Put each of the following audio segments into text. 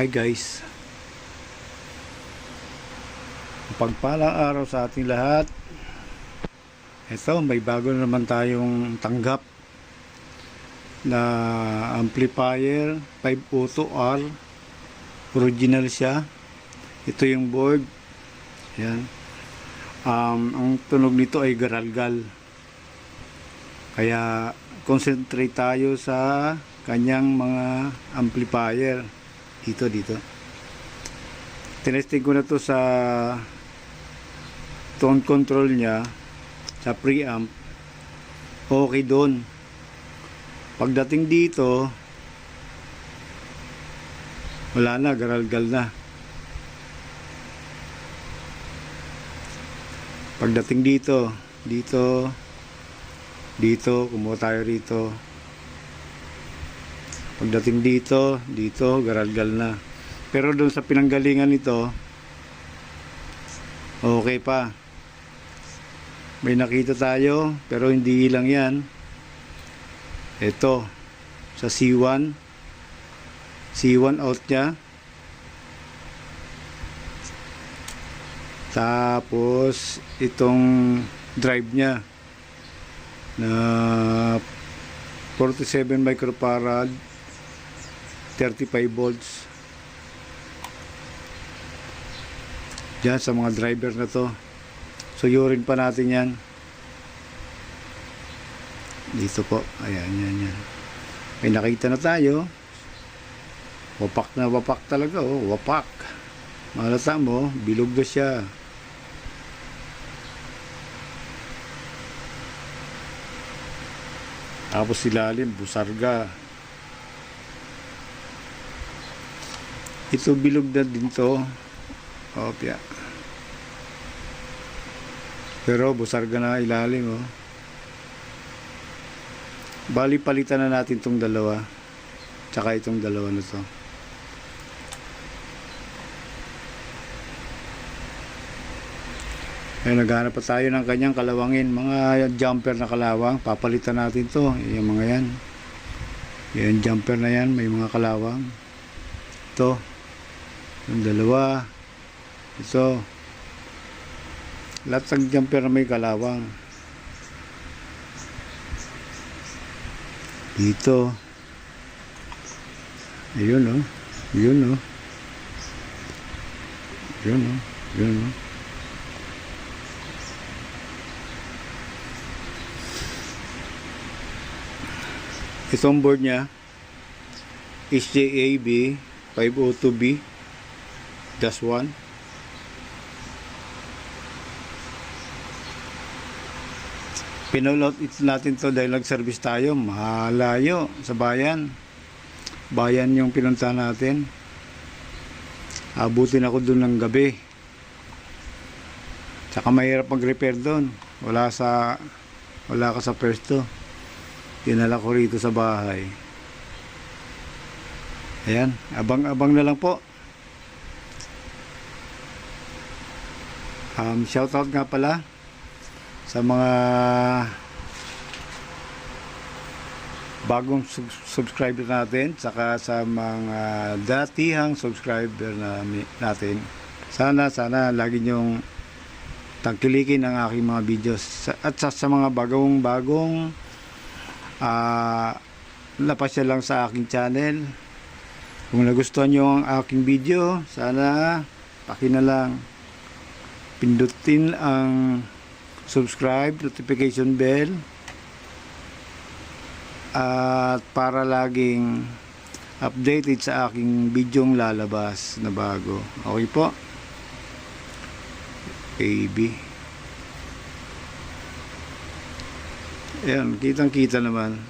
Hi guys. Pagpalang araw sa ating lahat. Ito, may bago na naman tayong tanggap na amplifier 502R. Original siya. Ito yung board. Yan. Um, ang tunog nito ay garalgal. Kaya concentrate tayo sa kanyang mga amplifier dito dito. Tinesting ko na to sa tone control niya sa preamp. Okay doon. Pagdating dito wala na garalgal na. Pagdating dito dito dito kumuha tayo rito pagdating dito dito garalgal na. Pero doon sa pinanggalingan nito okay pa. May nakita tayo pero hindi lang yan. Ito sa C1 C1 out nya tapos itong drive nya na 47 microfarad 35 volts Diyan sa mga driver na to. Suyurin pa natin yan. Dito po. Ayan, yan, yan. May nakita na tayo. Wapak na wapak talaga, oh. Wapak. Malata mo, bilog na siya. Tapos ilalim, busarga. Ito bilog na din to. Opya. Pero busarga na ilalim oh. Bali palitan na natin tong dalawa. Tsaka itong dalawa na to. Ay, naghanap pa tayo ng kanyang kalawangin. Mga jumper na kalawang. Papalitan natin to. Yung mga yan. Yan jumper na yan. May mga kalawang. Ito. Yung dalawa. Ito. Lahat ng jumper may kalawang. Dito. Ayun oh. Yun oh. Yun oh. Yun oh. Itong board niya is JAB 502B dash 1 Pinolot it natin to dahil nag-service tayo. Malayo sa bayan. Bayan yung pinunta natin. Abutin ako dun ng gabi. Tsaka mahirap mag-repair doon wala sa wala ka sa pwesto. Dinala ko rito sa bahay. Ayan abang-abang na lang po um, shoutout nga pala sa mga bagong sub- subscriber natin saka sa mga datihang subscriber na natin. Sana sana lagi nyong tangkilikin ang aking mga videos. At sa, sa mga bagong bagong ah napasya lang sa aking channel. Kung nagustuhan nyo ang aking video sana paki na lang pindutin ang subscribe, notification bell at para laging updated sa aking bidyong lalabas na bago. Okay po? Baby. Ayan, kitang kita naman.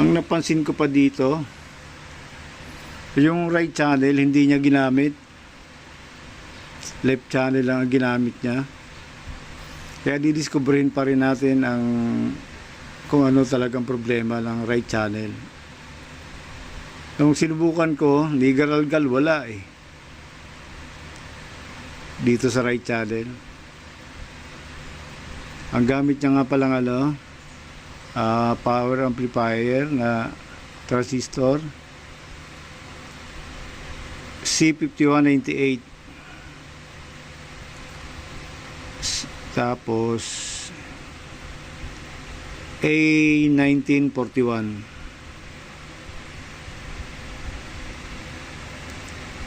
Ang napansin ko pa dito, yung right channel hindi niya ginamit left channel lang ang ginamit niya. Kaya didiscoverin pa rin natin ang kung ano talagang problema ng right channel. Nung sinubukan ko, nigaralgal wala eh. Dito sa right channel. Ang gamit niya nga palang ano, ah, power amplifier na transistor C5198 S- tapos A1941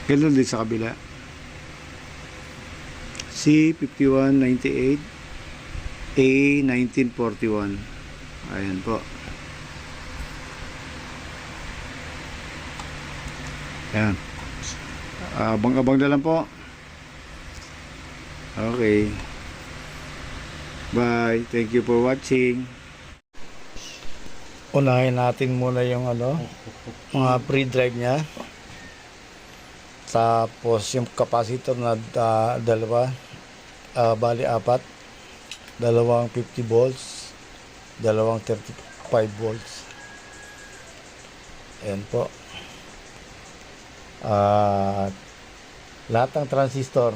Ganun din sa kabila. C5198 A1941 Ayan po. Ayan Abang-abang na lang po. Okay. Bye. Thank you for watching. Unahin natin muna yung ano mga pre-drive niya. Tapos yung capacitor na ah, dalawa, ah, bali apat, dalawang 50 volts, dalawang 35 volts. Ayan po. At lahat ng transistor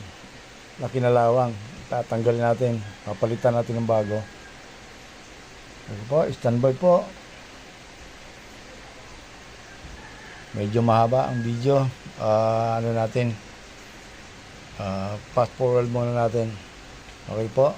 na kinalawang, tatanggalin natin, papalitan natin ng bago. Ito po, standby po. Medyo mahaba ang video. Ah, ano natin? Ah, fast forward muna natin. Okay po.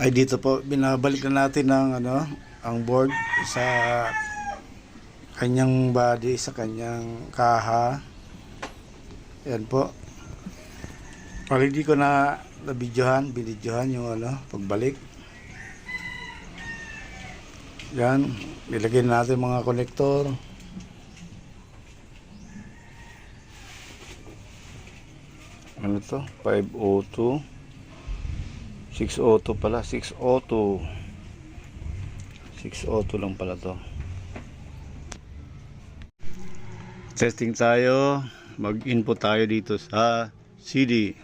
Ay dito po. Binabalik na natin ng ano ang board sa kanyang body sa kanyang kaha. Yan po. Pag hindi ko na nabidyohan binidyohan yung ano pagbalik. Yan. Ilagay natin mga konektor ano to? 502 602 pala 602 602 lang pala to. Testing tayo. Mag input tayo dito sa CD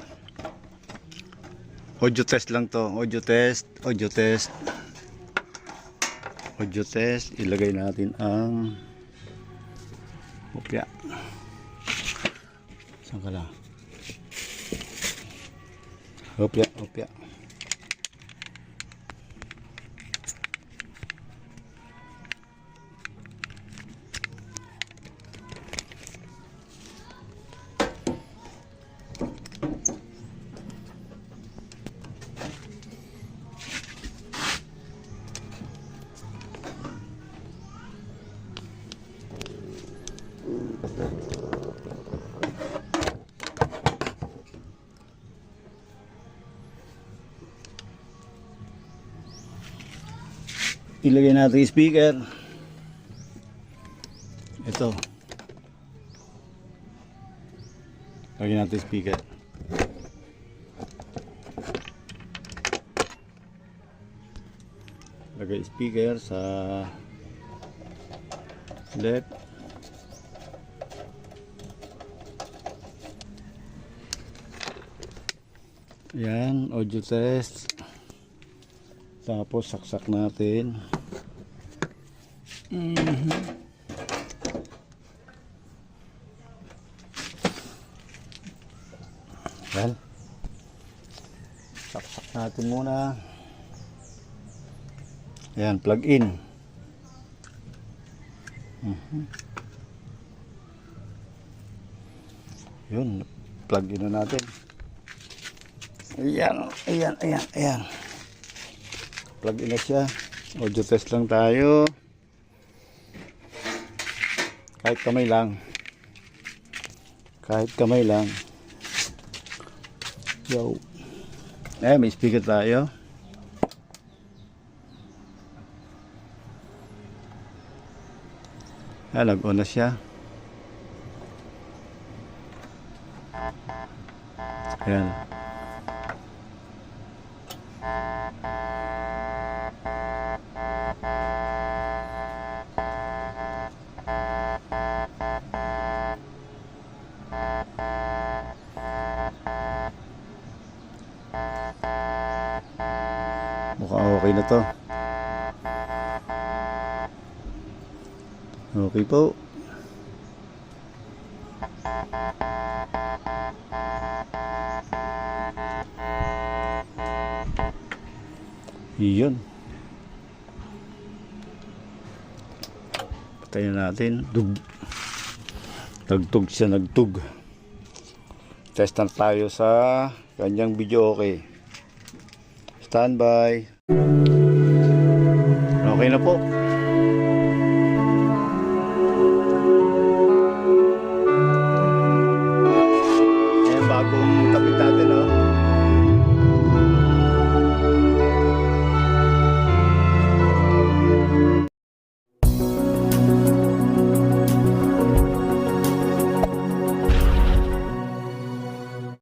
audio test lang to. Audio test audio test. Audio test. Ilagay natin ang opya saan ka lang opya opya ilagay natin yung speaker. Ito. Lagyan natin yung speaker. Lagay speaker sa left yan audio test tapos saksak natin. Mhm. Yan. Saksak natin muna. Yan, plug in. Mhm. Yun, plug in na natin. Ayan, ayan, ayan, ayan. Plug in na siya. Audio test lang tayo. Kahit kamay lang. Kahit kamay lang. Yo. Eh may speaker tayo. Ah nag on na siya. Ayan. Mukhang okay na to. Okay po. Iyon. Patayin natin. Dug. Nagtug siya, nagtug. Test na tayo sa kanyang video okay. Standby. Okay na po.